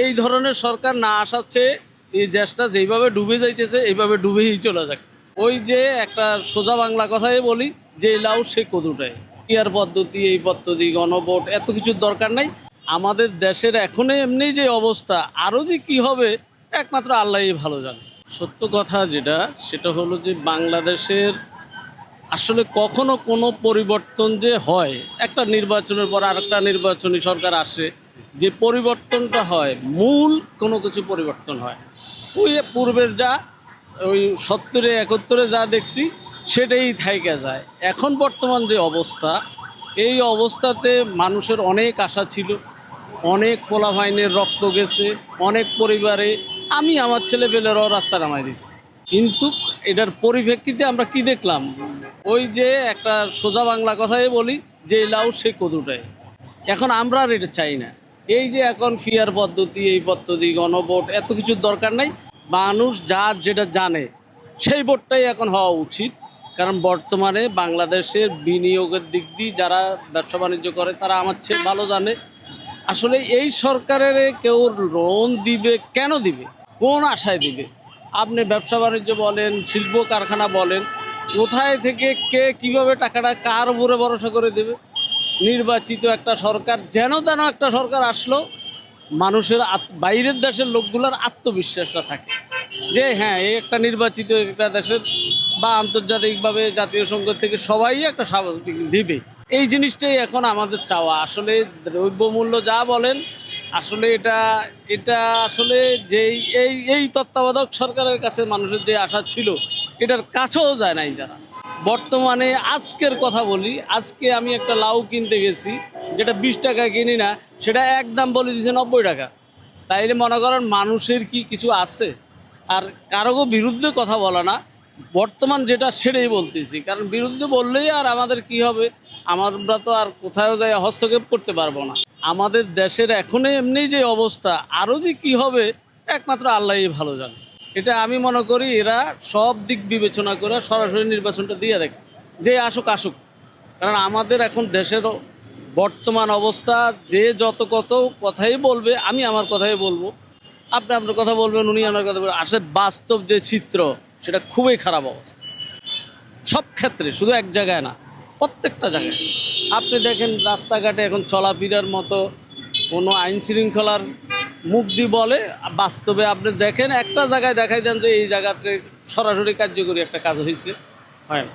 এই ধরনের সরকার না আসার চেয়ে এই দেশটা যেইভাবে ডুবে যাইতেছে, এইভাবে ডুবেই চলে যাক। ওই যে একটা সোজা বাংলা কথাই বলি, যে লাউ সে কদুটাই ইয়ার পদ্ধতি, এই পদ্ধতি, গণভোট, এত কিছুর দরকার নাই। আমাদের দেশের এখনই এমনি যে অবস্থা, আরও যে কি হবে, একমাত্র আল্লাহই ভালো জানে। সত্য কথা যেটা, সেটা হলো যে বাংলাদেশের আসলে কখনো কোনো পরিবর্তন যে হয়, একটা নির্বাচনের পর আরেকটা নির্বাচনী সরকার আসে যে পরিবর্তনটা হয়, মূল কোনো কিছু পরিবর্তন হয়। ওই পূর্বের যা, ওই সত্তরে, একাত্তরে যা দেখছি, সেটাই থাইকে যায়। এখন বর্তমান যে অবস্থা, এই অবস্থাতে মানুষের অনেক আশা ছিল, অনেক পোলাভাইনের রক্ত গেছে, অনেক পরিবারে, আমি আমার ছেলে পেলেরাও রাস্তা নামাই দিচ্ছি কিন্তু এটার পরিপ্রেক্ষিতে আমরা কি দেখলাম? ওই যে একটা সোজা বাংলা কথাই বলি, যে লাউ সে কদুটাই। এখন আমরা আর এটা চাই না। এই যে এখন ফিয়ার পদ্ধতি, এই পদ্ধতি, গণভোট, এত কিছুর দরকার নাই। মানুষ যার যেটা জানে, সেই ভোটটাই এখন হওয়া উচিত। কারণ বর্তমানে বাংলাদেশের বিনিয়োগের দিক দিয়ে যারা ব্যবসা বাণিজ্য করে, তারা আমার চেয়ে ভালো জানে। আসলে এই সরকারের কেউ লোন দিবে, কেন দিবে? কোন আশায় দিবে? আপনি ব্যবসা বাণিজ্য বলেন শিল্প কারখানা বলেন, কোথায় থেকে কে কীভাবে টাকাটা কার উপরে ভরসা করে দেবে? নির্বাচিত একটা সরকার, যেন তেন একটা সরকার আসলো, মানুষের বাইরের দেশের লোকগুলোর আত্মবিশ্বাসটা থাকে। যে হ্যাঁ এই একটা নির্বাচিত একটা দেশের বা আন্তর্জাতিকভাবে জাতীয় সংকট থেকে সবাই একটা স্বাভাবিক দিবে। এই জিনিসটাই এখন আমাদের চাওয়া। আসলে দ্রব্যমূল্য যা বলেন, আসলে এটা এটা আসলে যেই, এই এই তত্ত্বাবধায়ক সরকারের কাছে মানুষের যে আশা ছিল, এটার কাছেও যায় নাই তারা বর্তমানে আজকের কথা বলি, আজকে আমি একটা লাউ কিনতে গেছি, যেটা বিশ টাকা কিনি না, সেটা একদম বলে দিয়েছে নব্বই টাকা। তাইলে মনে করেন মানুষের কি কিছু আছে? আর কারও বিরুদ্ধে কথা বলা না, বর্তমান যেটা সেটাই বলতেছি। কারণ বিরুদ্ধে বললেই আর আমাদের কি হবে? আমরা তো আর কোথাও যাই হস্তক্ষেপ করতে পারব না। আমাদের দেশের এখনই এমনি যে অবস্থা, আরও যে কি হবে, একমাত্র আল্লাহই ভালো জানে। এটা আমি মনে করি এরা সব দিক বিবেচনা করে সরাসরি নির্বাচনটা দিয়ে দেখে, যে আসুক আসুক। কারণ আমাদের এখন দেশের বর্তমান অবস্থা, যে যত কত কথাই বলবে, আমি আমার কথাই বলব। আপনি আপনার কথা বলবেন, উনি আমার কথা বলবেন। আসলে বাস্তব যে চিত্র, সেটা খুবই খারাপ অবস্থা। সব ক্ষেত্রে, শুধু এক জায়গায় না, প্রত্যেকটা জায়গায়। আপনি দেখেন, রাস্তাঘাটে এখন চলাফেরার মতো কোনো আইন শৃঙ্খলার দিয়ে বলে, বাস্তবে আপনি দেখেন, একটা জায়গায় দেখাই দেন যে এই জায়গাতে সরাসরি কার্যকরী একটা কাজ হয়েছে হয় না।